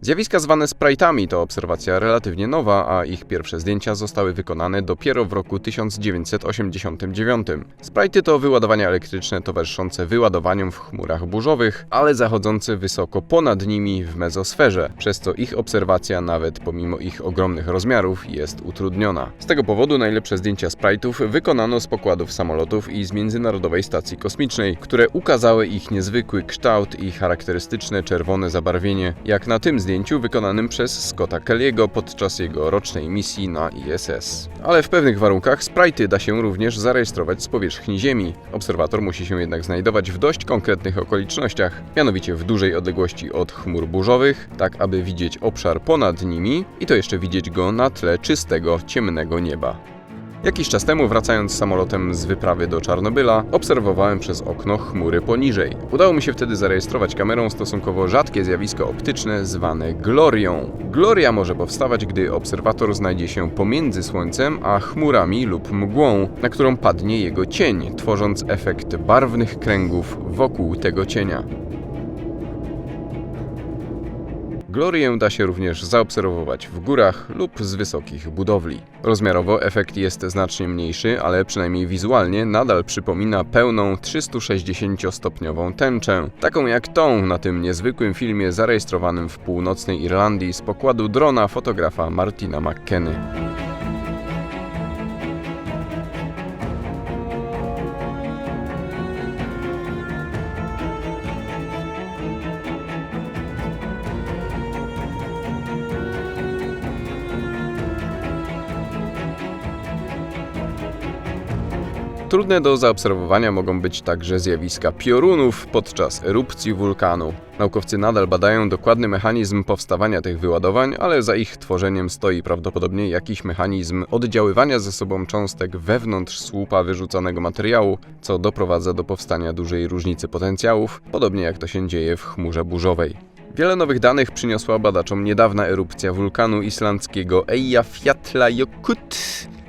Zjawiska zwane sprite'ami to obserwacja relatywnie nowa, a ich pierwsze zdjęcia zostały wykonane dopiero w roku 1989. Sprite'y to wyładowania elektryczne towarzyszące wyładowaniom w chmurach burzowych, ale zachodzące wysoko ponad nimi w mezosferze, przez co ich obserwacja nawet pomimo ich ogromnych rozmiarów jest utrudniona. Z tego powodu najlepsze zdjęcia sprite'ów wykonano z pokładów samolotów i z Międzynarodowej Stacji Kosmicznej, które ukazały ich niezwykły kształt i charakterystyczne czerwone zabarwienie, jak na tym zdjęciu wykonanym przez Scotta Kelly'ego podczas jego rocznej misji na ISS. Ale w pewnych warunkach sprite'y da się również zarejestrować z powierzchni Ziemi. Obserwator musi się jednak znajdować w dość konkretnych okolicznościach, mianowicie w dużej odległości od chmur burzowych, tak aby widzieć obszar ponad nimi i to jeszcze widzieć go na tle czystego, ciemnego nieba. Jakiś czas temu, wracając samolotem z wyprawy do Czarnobyla, obserwowałem przez okno chmury poniżej. Udało mi się wtedy zarejestrować kamerą stosunkowo rzadkie zjawisko optyczne zwane glorią. Gloria może powstawać, gdy obserwator znajdzie się pomiędzy Słońcem a chmurami lub mgłą, na którą padnie jego cień, tworząc efekt barwnych kręgów wokół tego cienia. Glorię da się również zaobserwować w górach lub z wysokich budowli. Rozmiarowo efekt jest znacznie mniejszy, ale przynajmniej wizualnie nadal przypomina pełną 360-stopniową tęczę, taką jak tą na tym niezwykłym filmie zarejestrowanym w północnej Irlandii z pokładu drona fotografa Martina McKenny. Trudne do zaobserwowania mogą być także zjawiska piorunów podczas erupcji wulkanu. Naukowcy nadal badają dokładny mechanizm powstawania tych wyładowań, ale za ich tworzeniem stoi prawdopodobnie jakiś mechanizm oddziaływania ze sobą cząstek wewnątrz słupa wyrzucanego materiału, co doprowadza do powstania dużej różnicy potencjałów, podobnie jak to się dzieje w chmurze burzowej. Wiele nowych danych przyniosła badaczom niedawna erupcja wulkanu islandzkiego Eyjafjallajökull.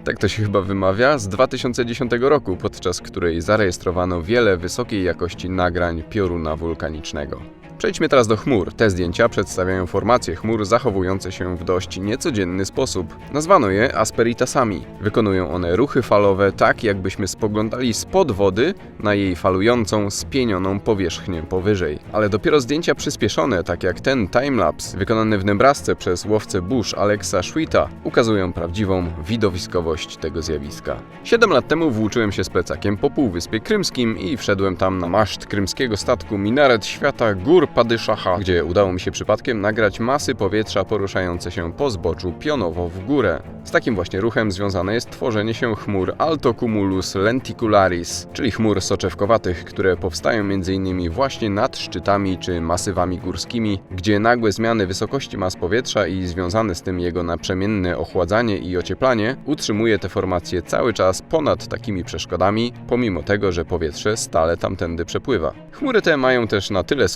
Tak to się chyba wymawia, z 2010 roku, podczas której zarejestrowano wiele wysokiej jakości nagrań pioruna wulkanicznego. Przejdźmy teraz do chmur. Te zdjęcia przedstawiają formacje chmur zachowujące się w dość niecodzienny sposób. Nazwano je asperitasami. Wykonują one ruchy falowe tak, jakbyśmy spoglądali spod wody na jej falującą, spienioną powierzchnię powyżej. Ale dopiero zdjęcia przyspieszone, tak jak ten timelapse wykonany w Nebrasce przez łowcę burz Alexa Schwita, ukazują prawdziwą widowiskowość tego zjawiska. Siedem lat temu włóczyłem się z plecakiem po Półwyspie Krymskim i wszedłem tam na maszt krymskiego statku Minaret Świata Gór Padyszacha, gdzie udało mi się przypadkiem nagrać masy powietrza poruszające się po zboczu pionowo w górę. Z takim właśnie ruchem związane jest tworzenie się chmur Altocumulus lenticularis, czyli chmur soczewkowatych, które powstają m.in. właśnie nad szczytami czy masywami górskimi, gdzie nagłe zmiany wysokości mas powietrza i związane z tym jego naprzemienne ochładzanie i ocieplanie utrzymuje te formacje cały czas ponad takimi przeszkodami, pomimo tego, że powietrze stale tamtędy przepływa. Chmury te mają też na tyle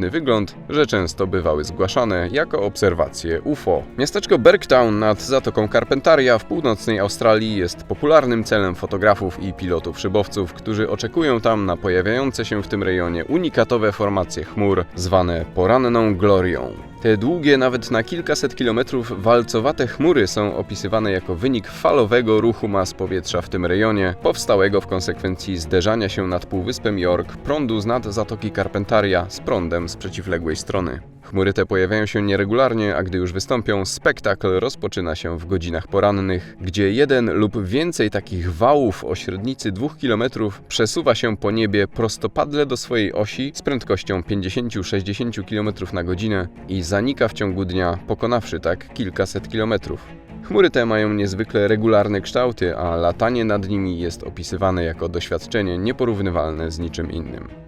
sugestywny wygląd, że często bywały zgłaszane jako obserwacje UFO. Miasteczko Bergtown nad Zatoką Carpentaria w północnej Australii jest popularnym celem fotografów i pilotów szybowców, którzy oczekują tam na pojawiające się w tym rejonie unikatowe formacje chmur zwane poranną glorią. Te długie, nawet na kilkaset kilometrów, walcowate chmury są opisywane jako wynik falowego ruchu mas powietrza w tym rejonie, powstałego w konsekwencji zderzania się nad Półwyspem York prądu z nad Zatoki Carpentaria z prądem z przeciwległej strony. Chmury te pojawiają się nieregularnie, a gdy już wystąpią, spektakl rozpoczyna się w godzinach porannych, gdzie jeden lub więcej takich wałów o średnicy 2 km przesuwa się po niebie prostopadle do swojej osi z prędkością 50-60 km na godzinę i zanika w ciągu dnia, pokonawszy tak kilkaset kilometrów. Chmury te mają niezwykle regularne kształty, a latanie nad nimi jest opisywane jako doświadczenie nieporównywalne z niczym innym.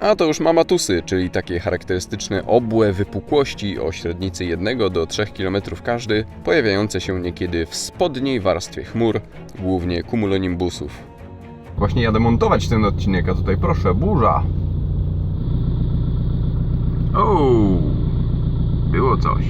A to już mamatusy, czyli takie charakterystyczne obłe wypukłości o średnicy 1 do 3 km każdy, pojawiające się niekiedy w spodniej warstwie chmur, głównie cumulonimbusów. Właśnie jadę montować ten odcinek, a tutaj proszę, burza. O, było coś.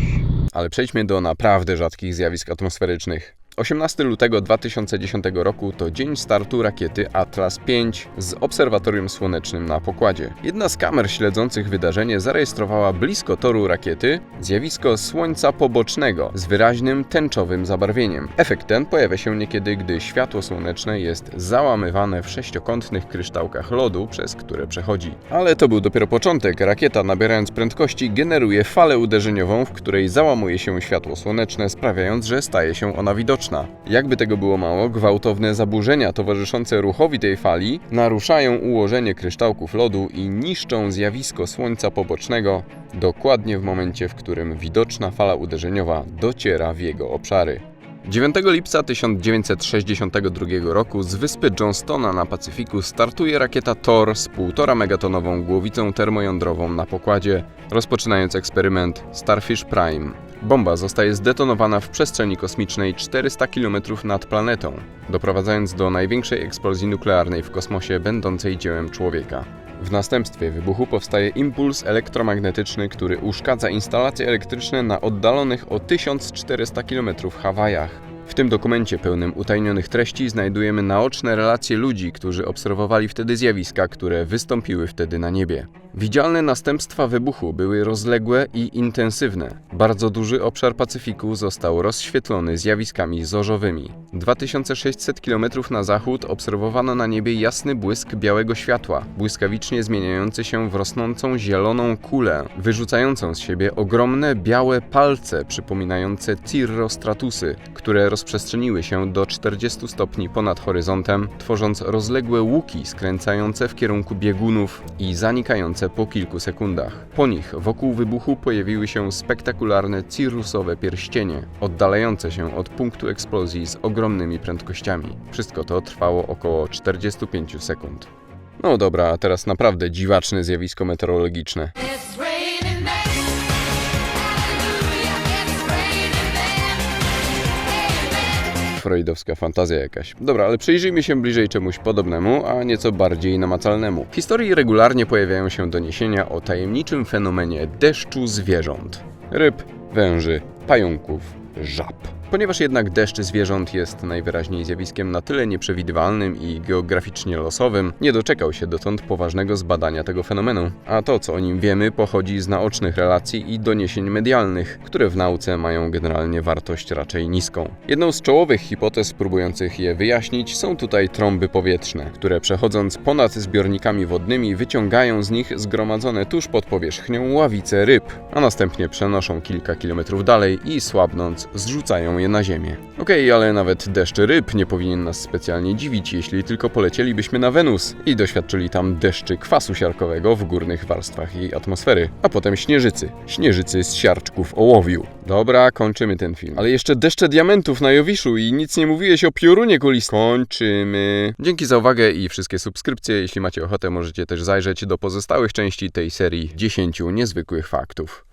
Ale przejdźmy do naprawdę rzadkich zjawisk atmosferycznych. 18 lutego 2010 roku to dzień startu rakiety Atlas V z obserwatorium słonecznym na pokładzie. Jedna z kamer śledzących wydarzenie zarejestrowała blisko toru rakiety zjawisko słońca pobocznego z wyraźnym tęczowym zabarwieniem. Efekt ten pojawia się niekiedy, gdy światło słoneczne jest załamywane w sześciokątnych kryształkach lodu, przez które przechodzi. Ale to był dopiero początek. Rakieta, nabierając prędkości, generuje falę uderzeniową, w której załamuje się światło słoneczne, sprawiając, że staje się ona widoczna. Jakby tego było mało, gwałtowne zaburzenia towarzyszące ruchowi tej fali naruszają ułożenie kryształków lodu i niszczą zjawisko słońca pobocznego dokładnie w momencie, w którym widoczna fala uderzeniowa dociera w jego obszary. 9 lipca 1962 roku z wyspy Johnstona na Pacyfiku startuje rakieta Thor z 1,5 megatonową głowicą termojądrową na pokładzie, rozpoczynając eksperyment Starfish Prime. Bomba zostaje zdetonowana w przestrzeni kosmicznej 400 km nad planetą, doprowadzając do największej eksplozji nuklearnej w kosmosie będącej dziełem człowieka. W następstwie wybuchu powstaje impuls elektromagnetyczny, który uszkadza instalacje elektryczne na oddalonych o 1400 km Hawajach. W tym dokumencie pełnym utajnionych treści znajdujemy naoczne relacje ludzi, którzy obserwowali wtedy zjawiska, które wystąpiły wtedy na niebie. Widzialne następstwa wybuchu były rozległe i intensywne. Bardzo duży obszar Pacyfiku został rozświetlony zjawiskami zorzowymi. 2600 km na zachód obserwowano na niebie jasny błysk białego światła, błyskawicznie zmieniający się w rosnącą zieloną kulę, wyrzucającą z siebie ogromne białe palce przypominające cirrostratusy, które rozprzestrzeniły się do 40 stopni ponad horyzontem, tworząc rozległe łuki skręcające w kierunku biegunów i zanikające po kilku sekundach. Po nich wokół wybuchu pojawiły się spektakularne cirrusowe pierścienie, oddalające się od punktu eksplozji z ogromnymi prędkościami. Wszystko to trwało około 45 sekund. No dobra, a teraz naprawdę dziwaczne zjawisko meteorologiczne. Freudowska fantazja jakaś. Dobra, ale przyjrzyjmy się bliżej czemuś podobnemu, a nieco bardziej namacalnemu. W historii regularnie pojawiają się doniesienia o tajemniczym fenomenie deszczu zwierząt. Ryb, węży, pająków, żab. Ponieważ jednak deszcz zwierząt jest najwyraźniej zjawiskiem na tyle nieprzewidywalnym i geograficznie losowym, nie doczekał się dotąd poważnego zbadania tego fenomenu. A to, co o nim wiemy, pochodzi z naocznych relacji i doniesień medialnych, które w nauce mają generalnie wartość raczej niską. Jedną z czołowych hipotez próbujących je wyjaśnić są tutaj trąby powietrzne, które przechodząc ponad zbiornikami wodnymi wyciągają z nich zgromadzone tuż pod powierzchnią ławice ryb, a następnie przenoszą kilka kilometrów dalej i słabnąc zrzucają je na ziemię. Okej, ale nawet deszcz ryb nie powinien nas specjalnie dziwić, jeśli tylko polecielibyśmy na Wenus i doświadczyli tam deszczy kwasu siarkowego w górnych warstwach jej atmosfery, a potem śnieżycy. Śnieżycy z siarczków ołowiu. Dobra, kończymy ten film. Ale jeszcze deszcze diamentów na Jowiszu i nic nie mówiłeś o piorunie kulistym. Kończymy. Dzięki za uwagę i wszystkie subskrypcje. Jeśli macie ochotę, możecie też zajrzeć do pozostałych części tej serii 10 niezwykłych faktów.